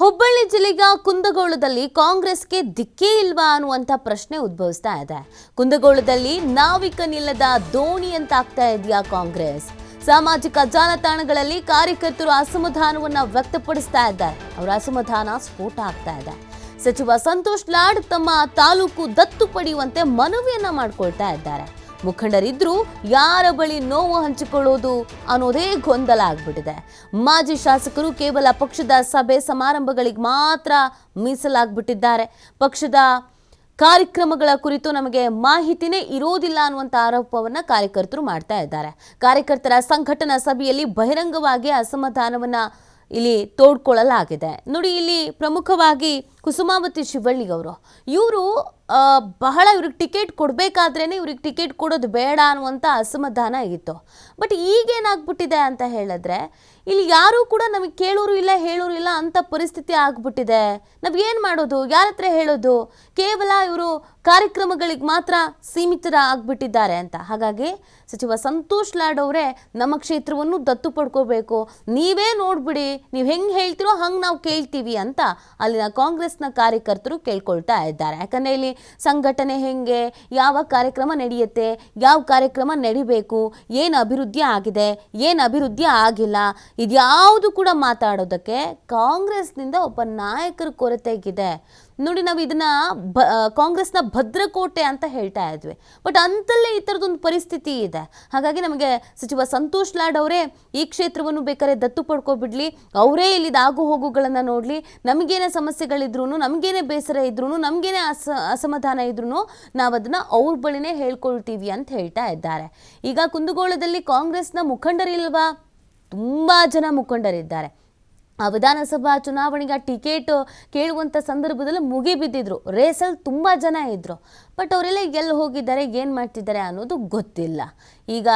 ಹುಬ್ಬಳ್ಳಿ ಜಿಲ್ಲೆಯ ಕುಂದಗೋಳದಲ್ಲಿ ಕಾಂಗ್ರೆಸ್ಗೆ ದಿಕ್ಕೇ ಇಲ್ವಾ ಅನ್ನುವಂಥ ಪ್ರಶ್ನೆ ಉದ್ಭವಿಸ್ತಾ ಇದೆ. ಕುಂದಗೋಳದಲ್ಲಿ ನಾವಿಕನಿಲ್ಲದ ದೋಣಿ ಅಂತ ಆಗ್ತಾ ಇದೆಯಾ ಕಾಂಗ್ರೆಸ್? ಸಾಮಾಜಿಕ ಜಾಲತಾಣಗಳಲ್ಲಿ ಕಾರ್ಯಕರ್ತರು ಅಸಮಾಧಾನವನ್ನ ವ್ಯಕ್ತಪಡಿಸ್ತಾ ಇದ್ದಾರೆ ಅವರ ಅಸಮಾಧಾನ ಸ್ಫೋಟ ಆಗ್ತಾ ಇದೆ. ಸಚಿವ ಸಂತೋಷ್ ಲಾಡ್ ತಮ್ಮ ತಾಲೂಕು ದತ್ತು ಪಡೆಯುವಂತೆ ಮನವಿಯನ್ನ ಮಾಡ್ಕೊಳ್ತಾ ಇದ್ದಾರೆ. ಮುಖಂಡರಿದ್ರು ಯಾರ ಬಳಿ ನೋವು ಹಂಚಿಕೊಳ್ಳೋದು ಅನ್ನೋದೇ ಗೊಂದಲ ಆಗ್ಬಿಟ್ಟಿದೆ. ಮಾಜಿ ಶಾಸಕರು ಕೇವಲ ಪಕ್ಷದ ಸಭೆ ಸಮಾರಂಭಗಳಿಗೆ ಮಾತ್ರ ಮೀಸಲಾಗ್ಬಿಟ್ಟಿದ್ದಾರೆ. ಪಕ್ಷದ ಕಾರ್ಯಕ್ರಮಗಳ ಕುರಿತು ನಮಗೆ ಮಾಹಿತಿನೇ ಇರೋದಿಲ್ಲ ಅನ್ನುವಂಥ ಆರೋಪವನ್ನು ಕಾರ್ಯಕರ್ತರು ಮಾಡ್ತಾ ಇದ್ದಾರೆ. ಕಾರ್ಯಕರ್ತರ ಸಂಘಟನಾ ಸಭೆಯಲ್ಲಿ ಬಹಿರಂಗವಾಗಿ ಅಸಮಾಧಾನವನ್ನು ಇಲ್ಲಿ ತೋಡ್ಕೊಳ್ಳಲಾಗಿದೆ. ನೋಡಿ, ಇಲ್ಲಿ ಪ್ರಮುಖವಾಗಿ ಕುಸುಮಾವತಿ ಶಿವಳ್ಳಿ ಅವರು ಇವರು ಬಹಳ ಇವ್ರಿಗೆ ಟಿಕೆಟ್ ಕೊಡಬೇಕಾದ್ರೇ ಇವ್ರಿಗೆ ಟಿಕೆಟ್ ಕೊಡೋದು ಬೇಡ ಅನ್ನುವಂಥ ಅಸಮಾಧಾನ ಇತ್ತು. ಬಟ್ ಈಗೇನಾಗ್ಬಿಟ್ಟಿದೆ ಅಂತ ಹೇಳಿದ್ರೆ, ಇಲ್ಲಿ ಯಾರೂ ಕೂಡ ನಮಗೆ ಕೇಳೋರು ಇಲ್ಲ, ಹೇಳೋರು ಇಲ್ಲ ಅಂತ ಪರಿಸ್ಥಿತಿ ಆಗ್ಬಿಟ್ಟಿದೆ. ನಾವು ಏನು ಮಾಡೋದು? ಯಾರ ಹತ್ರ ಹೇಳೋದು? ಕೇವಲ ಇವರು ಕಾರ್ಯಕ್ರಮಗಳಿಗೆ ಮಾತ್ರ ಸೀಮಿತರ ಆಗ್ಬಿಟ್ಟಿದ್ದಾರೆ ಅಂತ. ಹಾಗಾಗಿ ಸಚಿವ ಸಂತೋಷ್ ಲಾಡ್ ಅವರೇ ನಮ್ಮ ಕ್ಷೇತ್ರವನ್ನು ದತ್ತು ಪಡ್ಕೋಬೇಕು. ನೀವೇ ನೋಡ್ಬಿಡಿ, ನೀವು ಹೆಂಗೆ ಹೇಳ್ತೀರೋ ಹಂಗೆ ನಾವು ಕೇಳ್ತೀವಿ ಅಂತ ಅಲ್ಲಿನ ಕಾಂಗ್ರೆಸ್ನ ಕಾರ್ಯಕರ್ತರು ಕೇಳ್ಕೊಳ್ತಾ ಇದ್ದಾರೆ. ಯಾಕಂದರೆ ಇಲ್ಲಿ ಸಂಘಟನೆ ಹೆಂಗೆ, ಯಾವ ಕಾರ್ಯಕ್ರಮ ನಡೆಯುತ್ತೆ, ಯಾವ ಕಾರ್ಯಕ್ರಮ ನಡಿಬೇಕು, ಏನು ಅಭಿವೃದ್ಧಿ ಆಗಿದೆ, ಏನು ಅಭಿವೃದ್ಧಿ ಆಗಿಲ್ಲ, ಇದ್ಯಾವುದು ಕೂಡ ಮಾತಾಡೋದಕ್ಕೆ ಕಾಂಗ್ರೆಸ್ನಿಂದ ಒಬ್ಬ ನಾಯಕರ ಕೊರತೆಗಿದೆ. ನೋಡಿ, ನಾವು ಇದನ್ನ ಬ ಕಾಂಗ್ರೆಸ್ನ ಭದ್ರಕೋಟೆ ಅಂತ ಹೇಳ್ತಾ ಇದ್ವಿ. ಬಟ್ ಅಂತಲ್ಲೇ ಈ ಥರದೊಂದು ಪರಿಸ್ಥಿತಿ ಇದೆ. ಹಾಗಾಗಿ ನಮಗೆ ಸಚಿವ ಸಂತೋಷ್ ಲಾಡ್ ಅವರೇ ಈ ಕ್ಷೇತ್ರವನ್ನು ಬೇಕಾದ್ರೆ ದತ್ತು ಪಡ್ಕೊಬಿಡ್ಲಿ. ಅವರೇ ಇಲ್ಲಿ ಆಗು ಹೋಗುಗಳನ್ನು ನೋಡಲಿ. ನಮಗೇನೇ ಸಮಸ್ಯೆಗಳಿದ್ರು ನಮಗೇನೇ ಬೇಸರ ಇದ್ರು ನಮಗೇನೇ ಅಸ, ಅಸಮಾಧಾನ ಇದ್ರು ನಾವು ಅದನ್ನ ಅವ್ರ ಬಳಿನೇ ಹೇಳ್ಕೊಳ್ತೀವಿ ಅಂತ ಹೇಳ್ತಾ ಇದ್ದಾರೆ. ಈಗ ಕುಂದಗೋಳದಲ್ಲಿ ಕಾಂಗ್ರೆಸ್ನ ಮುಖಂಡರಿಲ್ವಾ? ತುಂಬ ಜನ ಮುಖಂಡರಿದ್ದಾರೆ. ವಿಧಾನಸಭಾ ಚುನಾವಣೆಗೆ ಟಿಕೆಟ್ ಕೇಳುವಂಥ ಸಂದರ್ಭದಲ್ಲಿ ಮುಗಿಬಿದ್ದಿದ್ರು ರೇಸಲ್ಲಿ ತುಂಬ ಜನ ಇದ್ದರು ಬಟ್ ಅವರೆಲ್ಲ ಎಲ್ಲಿ ಹೋಗಿದ್ದಾರೆ, ಏನು ಮಾಡ್ತಿದ್ದಾರೆ ಅನ್ನೋದು ಗೊತ್ತಿಲ್ಲ. ಈಗ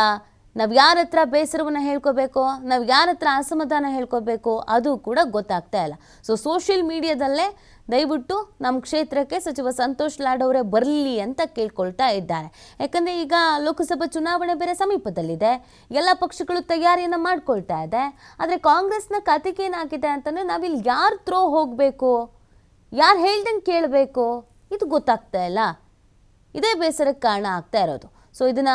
ನಾವು ಯಾರ ಹತ್ರ ಬೇಸರವನ್ನು ಹೇಳ್ಕೋಬೇಕು, ನಾವು ಯಾರ ಹತ್ರ ಅಸಮಾಧಾನ ಹೇಳ್ಕೋಬೇಕು, ಅದು ಕೂಡ ಗೊತ್ತಾಗ್ತಾ ಇಲ್ಲ. ಸೊ ಸೋಷಿಯಲ್ ಮೀಡಿಯಾದಲ್ಲೇ ದಯವಿಟ್ಟು ನಮ್ಮ ಕ್ಷೇತ್ರಕ್ಕೆ ಸಚಿವ ಸಂತೋಷ್ ಲಾಡ್ ಅವರೇ ಬರಲಿ ಅಂತ ಕೇಳ್ಕೊಳ್ತಾ ಇದ್ದಾರೆ. ಯಾಕಂದರೆ ಈಗ ಲೋಕಸಭಾ ಚುನಾವಣೆ ಬೇರೆ ಸಮೀಪದಲ್ಲಿದೆ. ಎಲ್ಲ ಪಕ್ಷಗಳು ತಯಾರಿಯನ್ನು ಮಾಡ್ಕೊಳ್ತಾ ಇದೆ. ಆದರೆ ಕಾಂಗ್ರೆಸ್ನ ಕತೆಗೆ ಏನಾಗಿದೆ ಅಂತಂದರೆ ನಾವಿಲ್ಲಿ ಯಾರು ಥ್ರೋ ಹೋಗಬೇಕು? ಯಾರು ಹೇಳ್ದಂಗೆ ಕೇಳಬೇಕು? ಇದು ಗೊತ್ತಾಗ್ತಾ ಇಲ್ಲ. ಇದೇ ಬೇಸರಕ್ಕೆ ಕಾರಣ ಆಗ್ತಾ ಇರೋದು. ಸೊ ಇದನ್ನ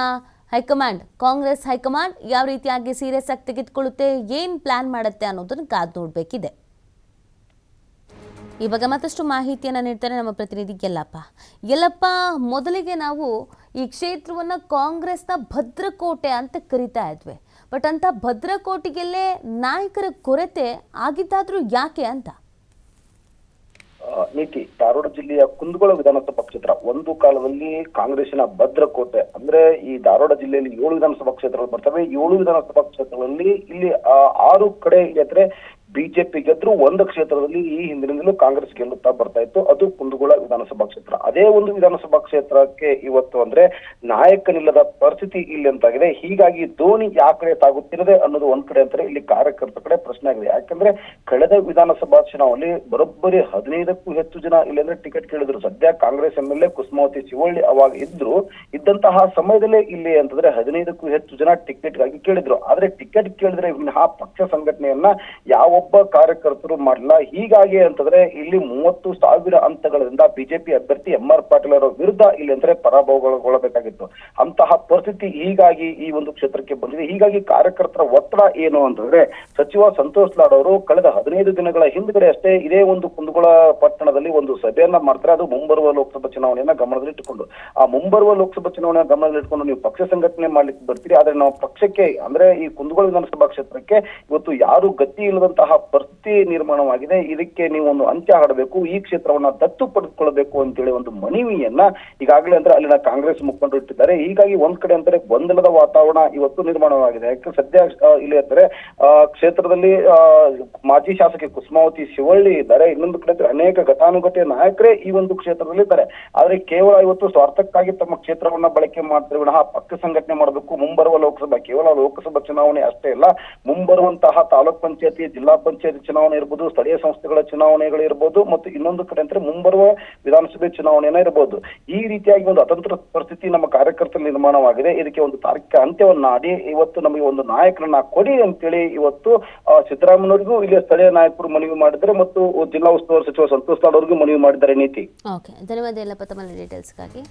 ಹೈಕಮಾಂಡ್, ಕಾಂಗ್ರೆಸ್ ಹೈಕಮಾಂಡ್ ಯಾವ ರೀತಿಯಾಗಿ ಸೀರಿಯಸ್ ಆಗಿ ತೆಗೆದುಕೊಳ್ಳುತ್ತೆ, ಏನು ಪ್ಲಾನ್ ಮಾಡುತ್ತೆ ಅನ್ನೋದನ್ನು ಕಾದು ನೋಡಬೇಕಿದೆ. ಈ ಬಗ್ಗೆ ಮತ್ತಷ್ಟು ಮಾಹಿತಿಯನ್ನು ನೀಡ್ತಾರೆ ನಮ್ಮ ಪ್ರತಿನಿಧಿ ಯಲ್ಲಪ್ಪ. ಯಲ್ಲಪ್ಪ, ಮೊದಲಿಗೆ ನಾವು ಈ ಕ್ಷೇತ್ರವನ್ನು ಕಾಂಗ್ರೆಸ್ನ ಭದ್ರಕೋಟೆ ಅಂತ ಕರಿತಾ ಇದ್ವಿ. ಬಟ್ ಅಂತ ಭದ್ರಕೋಟೆಗೆಲ್ಲೇ ನಾಯಕರ ಕೊರತೆ ಆಗಿದ್ದಾದ್ರೂ ಯಾಕೆ ಅಂತ? ನೀತಿ ಧಾರವಾಡ ಜಿಲ್ಲೆಯ ಕುಂದಗೋಳ ವಿಧಾನಸಭಾ ಕ್ಷೇತ್ರ, ಒಂದು ಕಾಲದಲ್ಲಿ ಕಾಂಗ್ರೆಸ್ನ ಭದ್ರಕೋಟೆ, ಅಂದ್ರೆ ಈ ಧಾರವಾಡ ಜಿಲ್ಲೆಯಲ್ಲಿ ಏಳು ವಿಧಾನಸಭಾ ಕ್ಷೇತ್ರಗಳು ಬರ್ತವೆ. ಏಳು ವಿಧಾನಸಭಾ ಕ್ಷೇತ್ರಗಳಲ್ಲಿ ಇಲ್ಲಿ ಆರು ಕಡೆ ಗೆದ್ರೆ ಬಿಜೆಪಿ ಗೆದ್ರು ಒಂದು ಕ್ಷೇತ್ರದಲ್ಲಿ ಈ ಹಿಂದಿನಿಂದಲೂ ಕಾಂಗ್ರೆಸ್ ಗೆಲ್ಲುತ್ತಾ ಬರ್ತಾ ಇತ್ತು. ಅದು ಕುಂದಗೋಳ ವಿಧಾನಸಭಾ ಕ್ಷೇತ್ರ. ಅದೇ ಒಂದು ವಿಧಾನಸಭಾ ಕ್ಷೇತ್ರಕ್ಕೆ ಇವತ್ತು ಅಂದ್ರೆ ನಾಯಕನಿಲ್ಲದ ಪರಿಸ್ಥಿತಿ ಇಲ್ಲಿ ಅಂತಾಗಿದೆ. ಹೀಗಾಗಿ ಧೋನಿ ಯಾವ ಕಡೆ ತಾಗುತ್ತಿರದೆ ಅನ್ನೋದು ಒಂದ್ ಕಡೆ ಅಂತಾರೆ. ಇಲ್ಲಿ ಕಾರ್ಯಕರ್ತರ ಕಡೆ ಪ್ರಶ್ನೆ ಆಗಿದೆ. ಯಾಕಂದ್ರೆ ಕಳೆದ ವಿಧಾನಸಭಾ ಚುನಾವಣೆಯಲ್ಲಿ ಬರೋಬ್ಬರಿ ಹದಿನೈದಕ್ಕೂ ಹೆಚ್ಚು ಜನ ಇಲ್ಲಂದ್ರೆ ಟಿಕೆಟ್ ಕೇಳಿದ್ರು. ಸದ್ಯ Congress M L A Kusumavati Shivalli ಅವಾಗ ಇದ್ರು. ಇದ್ದಂತಹ ಸಮಯದಲ್ಲೇ ಇಲ್ಲಿ ಅಂತಂದ್ರೆ ಹದಿನೈದಕ್ಕೂ ಹೆಚ್ಚು ಜನ ಟಿಕೆಟ್ಗಾಗಿ ಕೇಳಿದ್ರು. ಆದ್ರೆ ಟಿಕೆಟ್ ಕೇಳಿದ್ರೆ ವಿನಃ ಪಕ್ಷ ಸಂಘಟನೆಯನ್ನ ಯಾವೊಬ್ಬ ಕಾರ್ಯಕರ್ತರು ಮಾಡಲ್ಲ ಹೀಗಾಗಿ ಅಂತಂದ್ರೆ ಇಲ್ಲಿ ಮೂವತ್ತು ಸಾವಿರ ಹಂತಗಳಿಂದ ಬಿಜೆಪಿ ಅಭ್ಯರ್ಥಿ ಎಂ ಆರ್ ಪಾಟೀಲ್ ಅವರ ವಿರುದ್ಧ ಇಲ್ಲಿ ಅಂದ್ರೆ ಪರಾಭವಗೊಳ್ಳಬೇಕಾಗಿತ್ತು. ಅಂತಹ ಪರಿಸ್ಥಿತಿ ಹೀಗಾಗಿ ಈ ಒಂದು ಕ್ಷೇತ್ರಕ್ಕೆ ಬಂದಿದೆ. ಹೀಗಾಗಿ ಕಾರ್ಯಕರ್ತರ ಒತ್ತಡ ಏನು ಅಂತಂದ್ರೆ ಸಚಿವ ಸಂತೋಷ್ ಲಾಡ್ ಅವರು ಕಳೆದ ಹದಿನೈದು ದಿನಗಳ ಹಿಂದ್ಗಡೆ ಅಷ್ಟೇ ಇದೇ ಒಂದು ಕುಂದಗೋಳ ಪಟ್ಟಣದಲ್ಲಿ ಒಂದು ಸಭೆಯನ್ನ ಮಾಡ್ತಾರೆ. ಅದು ಮುಂಬರುವ ಲೋಕಸಭಾ ಚುನಾವಣೆಯನ್ನ ಗಮನದಲ್ಲಿಟ್ಟುಕೊಂಡು. ಆ ಮುಂಬರುವ ಲೋಕಸಭಾ ಚುನಾವಣೆ ಗಮನದಲ್ಲಿಟ್ಕೊಂಡು ನೀವು ಪಕ್ಷ ಸಂಘಟನೆ ಮಾಡ್ಲಿಕ್ಕೆ ಬರ್ತೀರಿ. ಆದ್ರೆ ನಾವು ಪಕ್ಷಕ್ಕೆ ಅಂದ್ರೆ ಈ ಕುಂದಗೋಳ ವಿಧಾನಸಭಾ ಕ್ಷೇತ್ರಕ್ಕೆ ಇವತ್ತು ಯಾರು ಗತಿ ಇಲ್ಲದಂತಹ ಪರಿಸ್ಥಿತಿ ನಿರ್ಮಾಣವಾಗಿದೆ. ಇದಕ್ಕೆ ನೀವು ಒಂದು ಅಂತ್ಯ ಹಾಡಬೇಕು ಈ ಕ್ಷೇತ್ರವನ್ನ ದತ್ತು ಪಡೆದುಕೊಳ್ಳಬೇಕು ಅಂತೇಳಿ ಒಂದು ಮನವಿಯನ್ನ ಈಗಾಗಲೇ ಅಂದ್ರೆ ಅಲ್ಲಿನ ಕಾಂಗ್ರೆಸ್ ಮುಖಂಡರು ಇಟ್ಟಿದ್ದಾರೆ. ಹೀಗಾಗಿ ಒಂದ್ ಕಡೆ ಅಂತಾರೆ ಗೊಂದಲದ ವಾತಾವರಣ ಇವತ್ತು ನಿರ್ಮಾಣವಾಗಿದೆ. ಯಾಕೆ ಸದ್ಯ ಇಲ್ಲಿ ಅಂದ್ರೆ ಕ್ಷೇತ್ರದಲ್ಲಿ ಮಾಜಿ ಶಾಸಕಿ ಕುಸುಮಾವತಿ ಶಿವಳ್ಳಿ ಇದ್ದಾರೆ. ಇನ್ನೊಂದು ಕಡೆ ಅನೇಕ ಘಟಾನುಘಟಿಯ ನಾಯಕರೇ ಈ ಒಂದು ಕ್ಷೇತ್ರದಲ್ಲಿ ಇದ್ದಾರೆ. ಆದ್ರೆ ಕೇವಲ ಇವತ್ತು ಸ್ವಾರ್ಥಕ್ಕಾಗಿ ತಮ್ಮ ಕ್ಷೇತ್ರವನ್ನ ಬಳಕೆ ಮಾಡ್ತಾರೆ ವಿನಃ ಪಕ್ಕ ಸಂಘಟನೆ ಮಾಡಬೇಕು. ಮುಂಬರುವ ಲೋಕಸಭಾ, ಕೇವಲ ಲೋಕಸಭಾ ಚುನಾವಣೆ ಅಷ್ಟೇ ಅಲ್ಲ, ಮುಂಬರುವಂತಹ ತಾಲೂಕ್ ಪಂಚಾಯತಿ, ಜಿಲ್ಲಾ ಪಂಚಾಯತ್ ಚುನಾವಣೆ ಇರ್ಬೋದು ಸ್ಥಳೀಯ ಸಂಸ್ಥೆಗಳ ಚುನಾವಣೆಗಳು ಇರ್ಬೋದು ಮತ್ತು ಇನ್ನೊಂದು ಕಡೆ ಅಂದ್ರೆ ಮುಂಬರುವ ವಿಧಾನಸಭೆ ಚುನಾವಣೆನ ಇರ್ಬೋದು. ಈ ರೀತಿಯಾಗಿ ಒಂದು ಅತಂತ್ರ ಪರಿಸ್ಥಿತಿ ನಮ್ಮ ಕಾರ್ಯಕರ್ತರ ನಿರ್ಮಾಣವಾಗಿದೆ. ಇದಕ್ಕೆ ಒಂದು ತಾರ್ಕಿಕ ಅಂತ್ಯವನ್ನಾಡಿ ಇವತ್ತು ನಮಗೆ ಒಂದು ನಾಯಕರನ್ನ ಕೊಡಿ ಅಂತೇಳಿ ಇವತ್ತು ಆ, ಸಿದ್ದರಾಮಯ್ಯನವರಿಗೂ ಇಲ್ಲಿ ಸ್ಥಳೀಯ ನಾಯಕರು ಮನವಿ ಮಾಡಿದ್ದಾರೆ ಮತ್ತು ಜಿಲ್ಲಾ ಉಸ್ತುವಾರಿ ಸಚಿವ ಸಂತೋಷ್ ಲಾಡ್ ಮನವಿ ಮಾಡಿದ್ದಾರೆ ನೀತಿ. ಧನ್ಯವಾದ ತಮ್ಮ ಡೀಟೇಲ್ಸ್ಗಾಗಿ